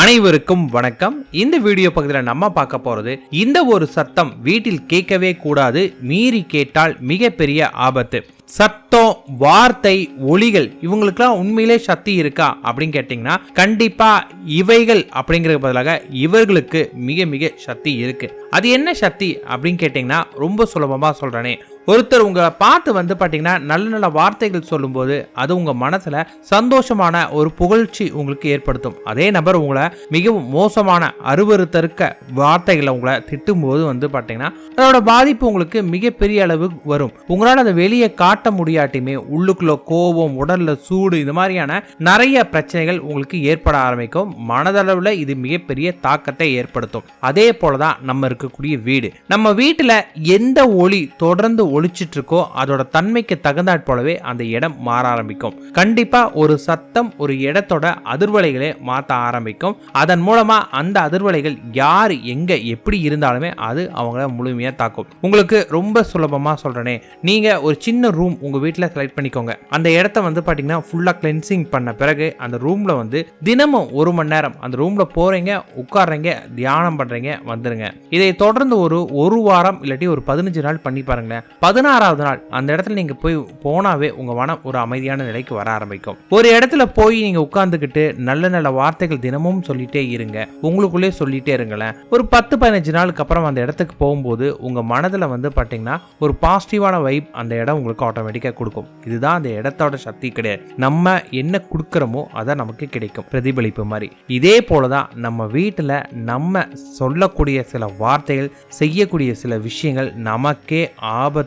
அனைவருக்கும் வணக்கம். இந்த வீடியோ பகுதியில் நம்ம பார்க்க போகிறது இந்த ஒரு சத்தம் வீட்டில் கேட்கவே கூடாது மீறி கேட்டால் மிகப்பெரிய ஆபத்து. சத்தம் வார்த்தை ஒளிகள் இவங்களுக்கெல்லாம் உண்மையிலே சக்தி இருக்கா அப்படின்னு கேட்டிங்கன்னா கண்டிப்பாக இவைகள் அப்படிங்கிறது பதிலாக இவர்களுக்கு மிக மிக சக்தி இருக்கு. அது என்ன சக்தி அப்படின்னு கேட்டிங்கன்னா ரொம்ப சுலபமாக சொல்கிறேனே ஒருத்தர் உங்களை பார்த்து வந்து பார்த்தீங்கன்னா நல்ல நல்ல வார்த்தைகள் சொல்லும்போது அது உங்கள் மனசில் சந்தோஷமான ஒரு புகழ்ச்சி உங்களுக்கு ஏற்படுத்தும். அதே நபர் உங்களை மிகவும் மோசமான அருவருத்தருக்க வார்த்தைகளை உங்களை திட்டும்போது வந்து பார்த்தீங்கன்னா அதோட பாதிப்பு உங்களுக்கு மிகப்பெரிய அளவு வரும். உங்களால் அதை வெளியே காட்ட முடியாட்டியுமே உள்ளுக்குள்ள கோபம் உடலில் சூடு இது மாதிரியான நிறைய பிரச்சனைகள் உங்களுக்கு ஏற்பட ஆரம்பிக்கும். மனதளவில் இது மிகப்பெரிய தாக்கத்தை ஏற்படுத்தும். அதே போல தான் நம்ம இருக்கக்கூடிய வீடு. நம்ம வீட்டில் எந்த ஒளி தொடர்ந்து ஒழிச்சிட்டு இருக்கோ அதோட தன்மைக்கு தகுந்தாற் போலவே அந்த இடம் மாற ஆரம்பிக்கும். கண்டிப்பா ஒரு சத்தம் ஒரு இடத்தோட அதிர்வலைகளை மாற்ற ஆரம்பிக்கும். அதன் மூலமா அந்த அதிர்வலைகள் யார் எங்க எப்படி இருந்தாலுமே அது அவங்கள முழுமையா தாக்கும். உங்களுக்கு ரொம்ப சுலபமா சொல்கிறேனே நீங்க ஒரு சின்ன ரூம் உங்க வீட்டில் செலக்ட் பண்ணிக்கோங்க. அந்த இடத்த வந்து பாத்தீங்கன்னா ஃபுல்லா கிளென்சிங் பண்ண பிறகு அந்த ரூம்ல வந்து தினமும் ஒரு மணி நேரம் அந்த ரூம்ல போறீங்க உட்காடுறீங்க தியானம் பண்றீங்க வந்துருங்க. இதை தொடர்ந்து ஒரு ஒரு வாரம் இல்லாட்டி ஒரு பதினஞ்சு நாள் பண்ணி பாருங்களேன். பதினாறாவது நாள் அந்த இடத்துல நீங்க போய் போனாவே உங்க மனம் ஒரு அமைதியான நிலைக்கு வர ஆரம்பிக்கும். ஒரு இடத்துல போய் நீங்க உட்கார்ந்துக்கிட்டு நல்ல நல்ல வார்த்தைகள் தினமும் சொல்லிட்டே இருங்க. உங்களுக்குள்ளே சொல்லிட்டே இருங்களேன். ஒரு பத்து பதினஞ்சு நாளுக்கு அப்புறம் அந்த இடத்துக்கு போகும்போது உங்க மனதில் வந்து பார்த்தீங்கன்னா ஒரு பாசிட்டிவான வைப் அந்த இடம் உங்களுக்கு ஆட்டோமேட்டிக்காக கொடுக்கும். இதுதான் அந்த இடத்தோட சக்தி கிடையாது. நம்ம என்ன கொடுக்குறோமோ அதை நமக்கு கிடைக்கும். பிரதிபலிப்பு மாதிரி. இதே போல தான் நம்ம வீட்டில் நம்ம சொல்லக்கூடிய சில வார்த்தைகள் செய்யக்கூடிய சில விஷயங்கள் நமக்கே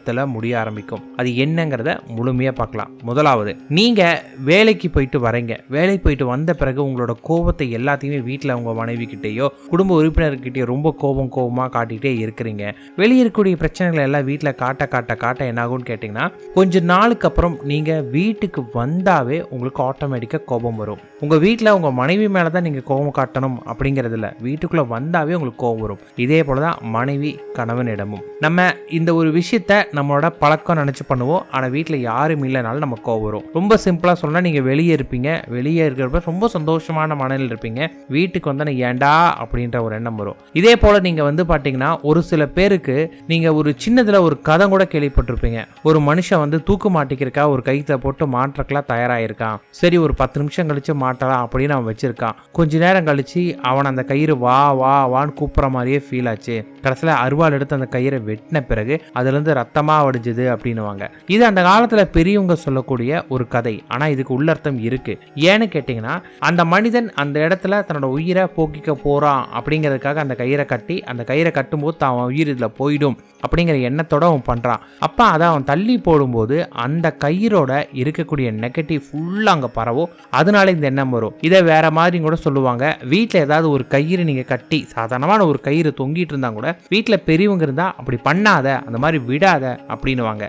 ஆபத்தில் முடிய ஆரம்பிக்கும். அது என்னங்கிறத முழுமையாக பார்க்கலாம். முதலாவது நீங்கள் வேலைக்கு போயிட்டு வரீங்க. வேலைக்கு போயிட்டு வந்த பிறகு உங்களோட கோபத்தை எல்லாத்தையுமே வீட்டில் உங்கள் மனைவி கிட்டேயோ குடும்ப உறுப்பினர்கிட்டயோ ரொம்ப கோபம் கோபமாக காட்டிகிட்டே இருக்கிறீங்க. வெளியே இருக்கக்கூடிய பிரச்சனைகளை எல்லாம் வீட்டில் காட்ட காட்ட காட்ட என்னாகும்னு கேட்டிங்கன்னா கொஞ்ச நாளுக்கு அப்புறம் நீங்கள் வீட்டுக்கு வந்தாவே உங்களுக்கு ஆட்டோமேட்டிக்காக கோபம் வரும். உங்கள் வீட்டில் உங்கள் மனைவி மேலே தான் நீங்கள் கோபம் காட்டணும் அப்படிங்கிறதில்ல. வீட்டுக்குள்ளே வந்தாவே உங்களுக்கு கோபம் வரும். இதே போல தான் மனைவி கணவனிடமும். நம்ம இந்த ஒரு விஷயத்த நம்மளோட பழக்கம் நினச்சி பண்ணுவோம். ஆனால் வீட்டில் யாரும் இல்லைனாலும் நம்ம கோபம் வரும். ரொம்ப சிம்பிளாக சொன்னால் நீங்கள் வெளியே இருப்பீங்க. வெளியே இருக்கிறப்ப ரொம்ப சந்தோஷமான மனநிலையில் இருப்பீங்க. வீட்டுக்கு வந்தால் ஏன்டா அப்படின்ற ஒரு எண்ணம் வரும். இதே போல் நீங்கள் வந்து பார்த்தீங்கன்னா ஒரு சில பேருக்கு நீங்கள் ஒரு சின்னதில் ஒரு கதை கூட கேள்விப்பட்டிருப்பீங்க. ஒரு மனுஷன் வந்து தூக்கு மாட்டிக்கிறக்கா ஒரு கைத்தை போட்டு மாற்றக்கெல்லாம் தயாராகிருக்கான் சரி ஒரு பத்து நிமிஷம் கழிச்சு மாட்டலாம் அப்படின்னு அவன் வச்சிருக்கான். கொஞ்ச நேரம் கழிச்சு அவன் அந்த கயிறு வா வா வான்னு கூப்பிட்ற மாதிரியே ஃபீல் ஆச்சு. கடைசியில் அருவாள் எடுத்து அந்த கயிறை வெட்டின பிறகு அதுலேருந்து ரத்தமாக வடிஞ்சது அப்படின்னுவாங்க. இது அந்த காலத்தில் பெரியவங்க சொல்லக்கூடிய ஒரு கதை. ஆனால் இதுக்கு உள்ளர்த்தம் இருக்கு. ஏன்னு கேட்டிங்கன்னா அந்த மனிதன் அந்த இடத்துல தன்னோட உயிரை போக்கிக்க போகிறான் அப்படிங்கிறதுக்காக அந்த கயிறை கட்டி அந்த கயிறை கட்டும்போது தான் அவன் உயிர் இதில் போயிடும் அப்படிங்கிற எண்ணத்தோட அவன் பண்ணுறான் அப்போ அதை அவன் தள்ளி போடும்போது அந்த கயிறோட இருக்கக்கூடிய நெகட்டிவ் ஃபுல்லாக அங்கே பரவும். அதனால இந்த எண்ணம் வரும். இதை வேற மாதிரி கூட சொல்லுவாங்க. வீட்டில் ஏதாவது ஒரு கயிறு நீங்கள் கட்டி சாதாரணமான ஒரு கயிறு தொங்கிட்டு இருந்தா கூட வீட்டில் பெரியவங்க இருந்தால் அப்படி பண்ணாத அந்த மாதிரி விடாத அப்படின்னுவாங்க.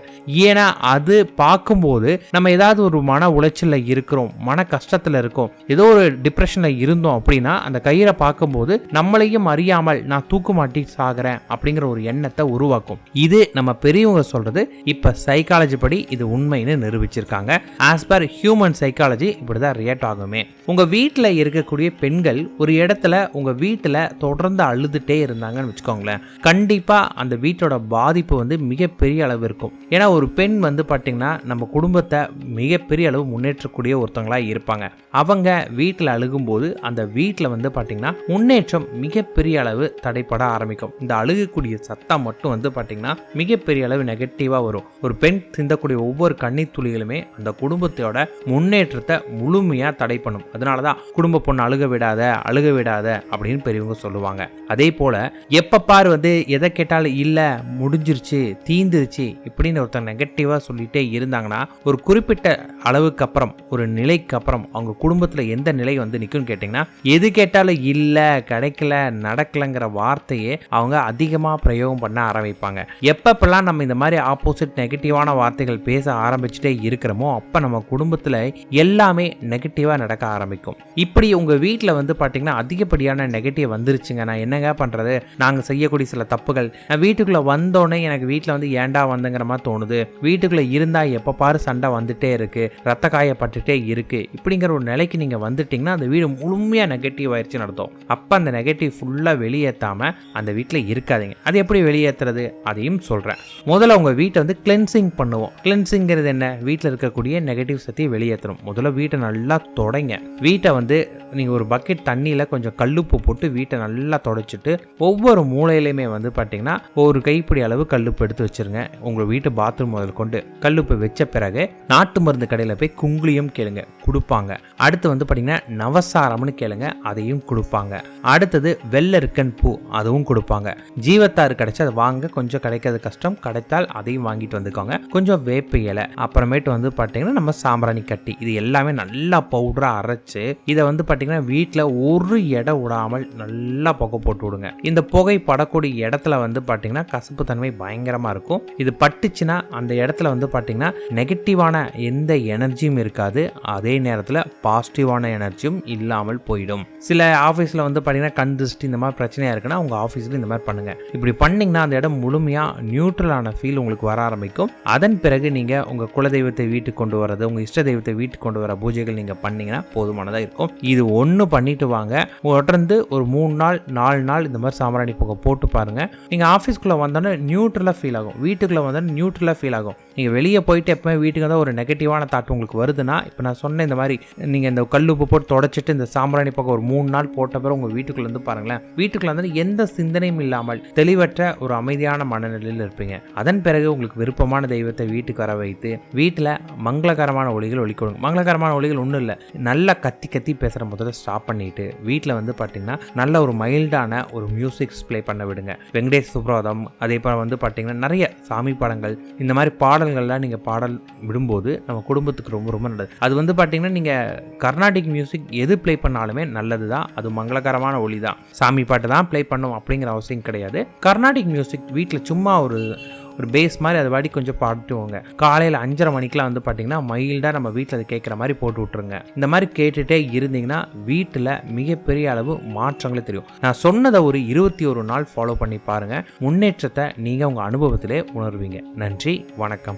ஏன்னா அது பார்க்கும்போது நம்ம ஏதாவது ஒரு மன உளைச்சலில் இருக்கிறோம் மன கஷ்டத்தில் இருக்கோம் ஏதோ ஒரு டிப்ரெஷனில் இருந்தோம் அப்படின்னா அந்த கயிறை பார்க்கும்போது நம்மளையும் அறியாமல் நான் தூக்கு மாட்டி சாகிறேன் அப்படிங்கிற ஒரு எண்ணத்தை உருவாக்கும். இது நம்ம பெரியவங்க சொல்றது. இப்போ சைக்காலஜி படி இது உண்மைன்னு நிரூபிச்சிருக்காங்க. ஆஸ் பர் ஹியூமன் சைக்காலஜி இப்படிதான் ரியாக்ட் ஆகுமே. உங்க வீட்டில் இருக்கக்கூடிய பெண்கள் ஒரு இடத்துல உங்க வீட்டில் தொடர்ந்து அழுதுகிட்டே இருந்தாங்கன்னு வச்சுக்கோங்களேன். கண்டிப்பா அந்த வீட்டோட பாதிப்பு வந்து மிகப்பெரிய அளவு இருக்கும். ஏன்னா ஒரு பெண் வந்து பார்த்திங்கன்னா நம்ம குடும்பத்தை மிகப்பெரிய அளவு முன்னேற்றக்கூடிய ஒருத்தவங்களா இருப்பாங்க. அவங்க வீட்டில் அழுகும்போது அந்த வீட்டில் வந்து பார்த்திங்கன்னா முன்னேற்றம் மிகப்பெரிய அளவு தடைப்பட ஆரம்பிக்கும். இந்த அழுகக்கூடிய சத்தம் மட்டும் வந்து பார்த்தீங்கன்னா மிகப்பெரிய அளவு நெகட்டிவாக வரும். ஒரு பெண் சிந்தக்கூடிய ஒவ்வொரு கண்ணீர் துளிகளுமே அந்த குடும்பத்தோட முன்னேற்றத்தை முழுமையாக தடை பண்ணும் அதனால தான் குடும்ப பொண்ணு அழுக விடாத அழுக விடாத அப்படின்னு பெரியவங்க சொல்லுவாங்க. அதே போல் எப்போ பார் வந்து எதை கேட்டாலும் இல்லை முடிஞ்சிருச்சு தீந்துருச்சு இப்படின்னு ஒருத்தர் நெகட்டிவாக சொல்லிட்டே இருந்தாங்கன்னா ஒரு குறிப்பிட்ட அளவுக்கு அப்புறம் ஒரு நிலைக்கு அப்புறம் அவங்க குடும்பத்தில் எந்த நிலை வந்து நிற்கும்னு கேட்டிங்கன்னா எது கேட்டாலும் இல்லை கிடைக்கல நடக்கலைங்கிற வார்த்தையே அவங்க அதிகமாக பிரயோகம் பண்ண ஆரம்பிப்பாங்க. எப்பப்பெல்லாம் நம்ம இந்த மாதிரி ஆப்போசிட் நெகட்டிவான வார்த்தைகள் பேச ஆரம்பிச்சுட்டே இருக்கிறோமோ அப்போ நம்ம குடும்பத்தில் எல்லாமே நெகட்டிவாக நடக்க நடக்க ஆரம்பிக்கும். இப்படி உங்கள் வீட்டில் வந்து பார்த்தீங்கன்னா அதிகப்படியான நெகட்டிவ் வந்துருச்சுங்க. நான் என்னங்க பண்ணுறது நாங்கள் செய்யக்கூடிய சில தப்புகள். நான் வீட்டுக்குள்ளே வந்தோடனே எனக்கு வீட்டில் வந்து ஏன்டா வந்துங்கிற மாதிரி தோணுது. வீட்டுக்குள்ளே இருந்தால் எப்போ பாரு சண்டை வந்துட்டே இருக்கு. ரத்த காயப்பட்டுட்டே இருக்கு. இப்படிங்கிற ஒரு நிலைக்கு நீங்கள் வந்துட்டீங்கன்னா அந்த வீடு முழுமையாக நெகட்டிவ் ஆயிடுச்சு நடத்தும் அப்போ அந்த நெகட்டிவ் ஃபுல்லாக வெளியேற்றாமல் அந்த வீட்டில் இருக்காதீங்க. அது எப்படி வெளியேற்றுறது அதையும் சொல்கிறேன் முதல்ல உங்கள் வீட்டை வந்து கிளென்சிங் பண்ணுவோம். கிளென்சிங்கிறது என்ன? வீட்டில் இருக்கக்கூடிய நெகட்டிவ் சக்தியை வெளியேற்றணும் முதல்ல வீட்டை நல்லா தொடங்கி வீட்டை வந்து நீங்கள் ஒரு பக்கெட் தண்ணியில் கொஞ்சம் கல்லுப்பு போட்டு வீட்டை நல்லா தொடச்சிட்டு ஒவ்வொரு மூலையிலையுமே வந்து பார்த்தீங்கன்னா ஒரு கைப்பிடி அளவு கல்லுப்பு எடுத்து வச்சிருங்க. உங்கள் வீட்டு பாத்ரூம் முதல் கொண்டு கல்லுப்பு வச்ச பிறகு நாட்டு மருந்து கடையில் போய் குங்குளியும் கேளுங்க கொடுப்பாங்க. அடுத்து வந்து பார்த்தீங்கன்னா நவசாரம்னு கேளுங்க அதையும் கொடுப்பாங்க. அடுத்தது வெள்ளரிக்கன் பூ அதுவும் கொடுப்பாங்க. ஜீவத்தாறு கிடைச்சு அதை வாங்க கொஞ்சம் கிடைக்கிறது கஷ்டம் கிடைத்தால் அதையும் வாங்கிட்டு வந்துக்கோங்க. கொஞ்சம் வேப்ப இலை அப்புறமேட்டு வந்து பார்த்தீங்கன்னா நம்ம சாம்பிராணி கட்டி இது எல்லாமே நல்லா பவுடராக அரைச்சு இதை வந்து பார்த்தீங்கன்னா வீட்டில் ஒரு இடம் விடாமல் நல்லா புகை போட்டு விடுங்க. இந்த புகை படக்கூடிய இடத்துல வந்து பார்த்தீங்கன்னா கசப்பு தன்மை பயங்கரமாக இருக்கும். இது பட்டுச்சுன்னா அந்த இடத்துல வந்து பார்த்தீங்கன்னா நெகட்டிவான எந்த எனர்ஜியும் இருக்காது. அதே நேரத்தில் பாசிட்டிவான எனர்ஜியும் இல்லாமல் போயிடும். சில ஆஃபீஸில் வந்து பார்த்தீங்கன்னா கண் திருஷ்டி இந்த மாதிரி பிரச்சனையாக இருக்குன்னா உங்கள் ஆஃபீஸில் இந்த மாதிரி பண்ணுங்கள் இப்படி பண்ணிங்கன்னா அந்த இடம் முழுமையாக நியூட்ரலான ஃபீல் உங்களுக்கு வர ஆரம்பிக்கும். அதன் பிறகு நீங்கள் உங்கள் குலதெய்வத்தை வீட்டுக்கு கொண்டு வரது உங்கள் இஷ்ட தெய்வத்தை வீட்டுக்கு கொண்டு வர பூஜைகள் நீங்கள் பண்ணிங்கன்னா போதுமானதாக இருக்கும். இது ஒன்று பண்ணிட்டு வாங்க. தொடர்ந்து ஒரு மூணு நாள் நாலு நாள் இந்த மாதிரி சாம்பிராணி புகை போட்டு பாருங்கள் நீங்கள் ஆஃபீஸ்க்குள்ளே வந்தோன்னே நியூட்ரலாக ஃபீல் ஆகும். வீட்டுக்குள்ளே வந்தோன்னே நியூட்ரலாக ஃபீல் ஆகும். நீங்கள் வெளியே போயிட்டு எப்பவுமே வீட்டுக்கு வந்தால் ஒரு நெகட்டிவான தாட் உங்களுக்கு வருதுன்னா இப்போ நான் சொன்ன இந்த மாதிரி நீங்கள் இந்த கல் உப்பு போட்டு தொடச்சிட்டு இந்த சாம்பிராணி பக்கம் ஒரு மூணு நாள் போட்ட பிறகு உங்கள் வீட்டுக்குள்ளே வந்து பாருங்களேன். வீட்டுக்குள்ளே வந்து எந்த சிந்தனையும் இல்லாமல் தெளிவற்ற ஒரு அமைதியான மனநிலையில் இருப்பீங்க. அதன் பிறகு உங்களுக்கு விருப்பமான தெய்வத்தை வீட்டுக்கு வர வைத்து வீட்டில் மங்களகரமான ஒளிகள் ஒழிக்கணும் மங்களகரமான ஒளிகள் ஒன்றும் இல்லை. நல்லா கத்தி கத்தி பேசுகிற முதல்ல ஸ்டாப் பண்ணிட்டு வீட்டில் வந்து பார்த்தீங்கன்னா நல்ல ஒரு மைல்டான ஒரு மியூசிக்ஸ் ப்ளே பண்ண விடுங்க. வெங்கடேஷ் சுப்ரதம் அதே போல் வந்து பார்த்தீங்கன்னா நிறைய சாமி படங்கள் இந்த மாதிரி பாடல் பாடல்கள்லாம் நீங்கள் பாடல் விடும்போது நம்ம குடும்பத்துக்கு ரொம்ப ரொம்ப நல்லது. அது வந்து பார்த்தீங்கன்னா நீங்கள் கர்நாடிக் மியூசிக் எது ப்ளே பண்ணாலுமே நல்லது தான் அது மங்களகரமான ஒளி தான் சாமி பாட்டு தான் ப்ளே பண்ணும் அப்படிங்கிற அவசியம் கிடையாது. கர்நாடிக் மியூசிக் வீட்டில் சும்மா ஒரு ஒரு பேஸ் மாதிரி அதை வாடி கொஞ்சம் பாட்டுவோங்க. காலையில் அஞ்சரை மணிக்கெலாம் வந்து பார்த்தீங்கன்னா மைல்டாக நம்ம வீட்டில் அதை கேட்குற மாதிரி போட்டு விட்ருங்க இந்த மாதிரி கேட்டுகிட்டே இருந்தீங்கன்னா வீட்டில் மிகப்பெரிய அளவு மாற்றங்களே தெரியும். நான் சொன்னதை ஒரு இருபத்தி ஒரு நாள் ஃபாலோ பண்ணி பாருங்கள் முன்னேற்றத்தை நீங்கள் உங்கள் அனுபவத்திலே உணர்வீங்க. நன்றி வணக்கம்.